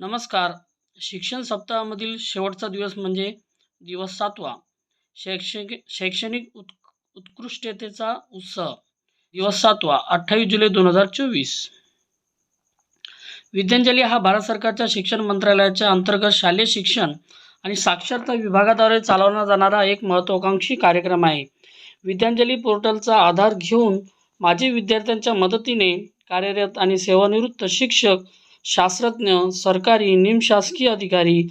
नमस्कार. शिक्षण सप्ताहामधील शेवटचा दिवस म्हणजे दिवस सातवा. शैक्षणिक शैक्षणिक उत् उत्कृष्टतेचा उत्सव. दिवस सातवा अठ्ठावीस जुलै दोन हजार चोवीस. विद्यांजली हा भारत सरकारच्या शिक्षण मंत्रालयाच्या अंतर्गत शालेय शिक्षण आणि साक्षरता विभागाद्वारे चालवला जाणारा एक महत्त्वाकांक्षी कार्यक्रम आहे. विद्यांजली पोर्टलचा आधार घेऊन माजी विद्यार्थ्यांच्या मदतीने कार्यरत आणि सेवानिवृत्त शिक्षक शास्त्रज्ञ सरकारी निमशासकीय अधिकारी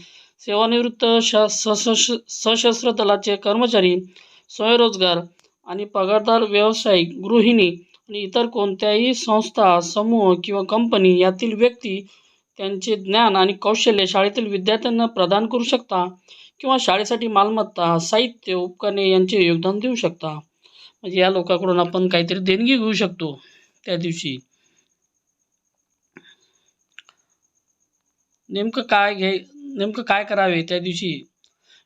सेवानिवृत्त श सशस्त्र सशस्त्र दलाचे कर्मचारी स्वयंरोजगार आणि पगारदार व्यावसायिक गृहिणी आणि इतर कोणत्याही संस्था समूह किंवा कंपनी यातील व्यक्ती त्यांचे ज्ञान आणि कौशल्य शाळेतील विद्यार्थ्यांना प्रदान करू शकता किंवा शाळेसाठी मालमत्ता साहित्य उपकरणे यांचे योगदान देऊ शकता. म्हणजे या लोकांकडून आपण काहीतरी देणगी घेऊ शकतो त्या दिवशी. नेमकं काय घे नेमकं काय करावे त्या दिवशी?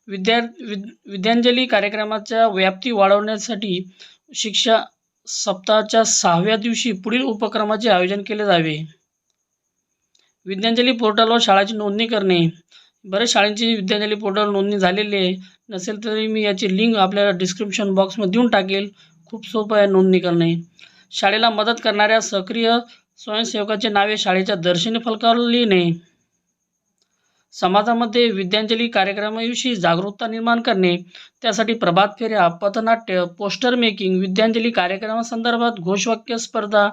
विद्या विद विद्यांजली कार्यक्रमाच्या व्याप्ती वाढवण्यासाठी शिक्षा सप्ताहाच्या सहाव्या दिवशी पुढील उपक्रमाचे आयोजन केले जावे. विद्यांजली पोर्टलवर शाळाची नोंदणी करणे. बरेच शाळांची विद्यांजली पोर्टलवर नोंदणी झालेली आहे. नसेल तरी मी याची लिंक आपल्याला डिस्क्रिप्शन बॉक्समध्ये देऊन टाकेल. खूप सोपं आहे नोंदणी करणे. शाळेला मदत करणाऱ्या सक्रिय स्वयंसेवकाचे नावे शाळेच्या दर्शनी फलकावर लिहिणे. समाजामध्ये विद्यांजली कार्यक्रमाविषयी जागरूकता निर्माण करणे त्यासाठी प्रभात फेऱ्या पथनाट्य पोस्टर मेकिंग विद्यांजली कार्यक्रमासंदर्भात घोषवाक्य स्पर्धा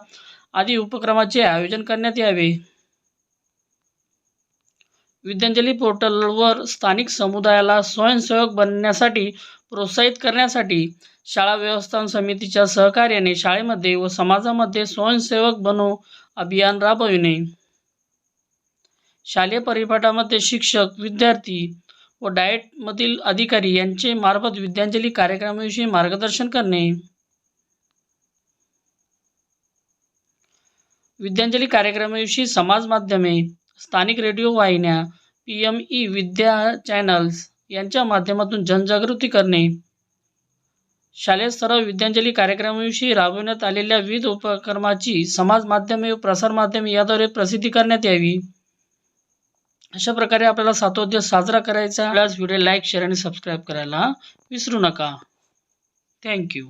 आदी उपक्रमाचे आयोजन करण्यात यावे. विद्यांजली पोर्टलवर स्थानिक समुदायाला स्वयंसेवक बनण्यासाठी प्रोत्साहित करण्यासाठी शाळा व्यवस्थापन समितीच्या सहकार्याने शाळेमध्ये व समाजामध्ये स्वयंसेवक बनो अभियान राबविणे. शालेय परिपाठामध्ये शिक्षक विद्यार्थी व डाएटमधील अधिकारी यांचे मार्फत विद्यांजली कार्यक्रमाविषयी मार्गदर्शन करणे. विद्यांजली कार्यक्रमाविषयी समाज माध्यमे स्थानिक रेडिओ वाहिन्या P M E Vidya channels यांच्या माध्यमातून जनजागृती करणे. शालेय स्तरावर विद्यांजली कार्यक्रमाविषयी राबविण्यात आलेल्या विविध उपक्रमाची समाज माध्यमे व प्रसारमाध्यमे याद्वारे प्रसिद्धी करण्यात यावी. अशा प्रकारे आपल्याला सातवा दिवस साजरा करायचा आहे. व्हिडिओ लाईक शेअर आणि सबस्क्राईब करायला विसरू नका. थँक्यू.